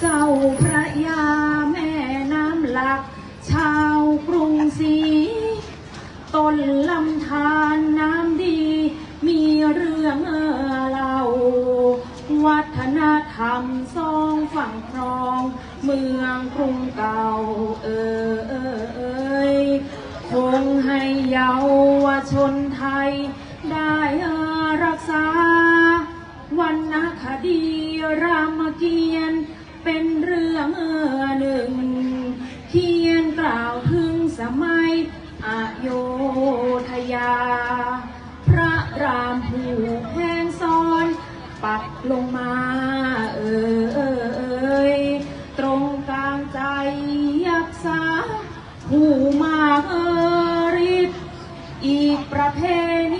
เจ้าพระยาแม่น้ำหลัก ชาวกรุงศรีต้นลำธารน้ำดี มีเรื่องเออเล่าวัฒนธรรมสองฝั่งครอง เมืองกรุงเก่าเออเออเอยคงให้เยาวชนไทย เรื่อหนึ่ง เขียนกล่าวถึงสมัยอโยธยา พระรามผู้แพงซ้อน ปักลงมาเออเออเอยตรงกลางใจยักษาผู้มากเออฤทธิ์อีกประเพณ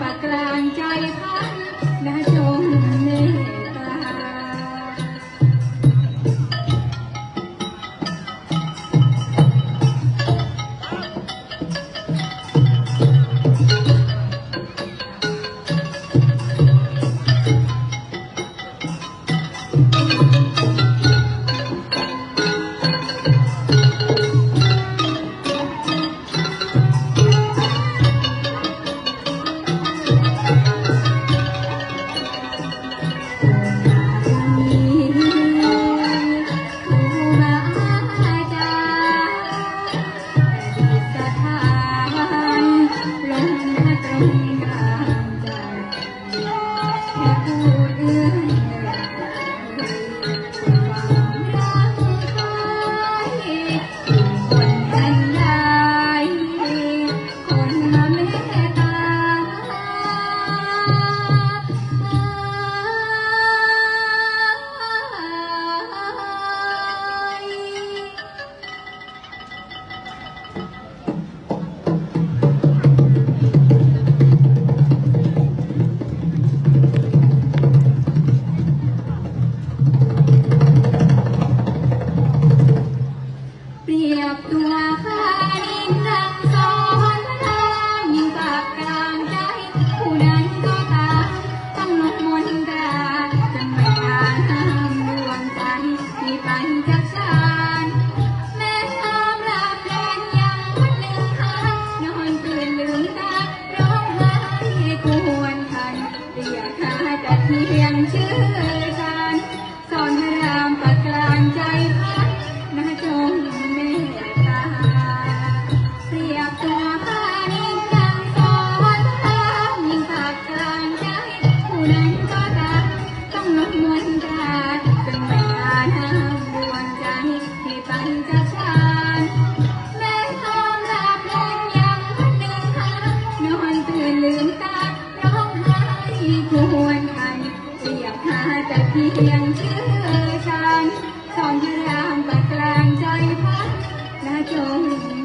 បក្រាញ់ចៃផា ชื่อ น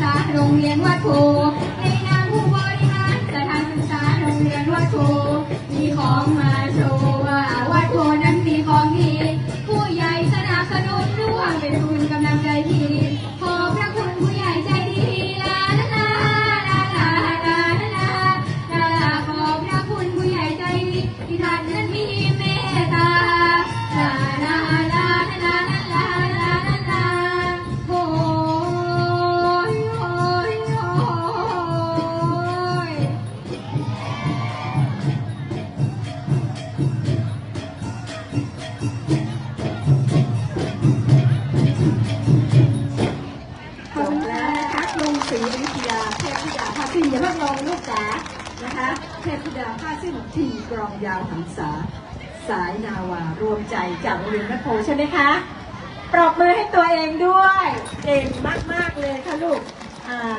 ษาโรงเรียนวัดโพในนามผู้บริหารสถานศึกษาโรงเรียนวัดโพมีของมาโชว์ รองยาวหังษา สายนาวารวมใจจากโรงเรียนแม่โพใช่ไหมคะ ปรบมือให้ตัวเองด้วย เก่งมาก ๆ เลยค่ะลูก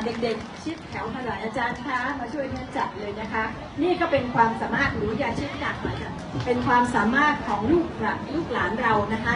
เด็กๆ ชิดแถวขนาดอาจารย์คะมาช่วยเนี่ยจัดเลยนะคะ นี่ก็เป็นความสามารถหนูอย่าชิดหนักหน่อยค่ะเป็นความสามารถของลูกลูกหลานเรานะคะ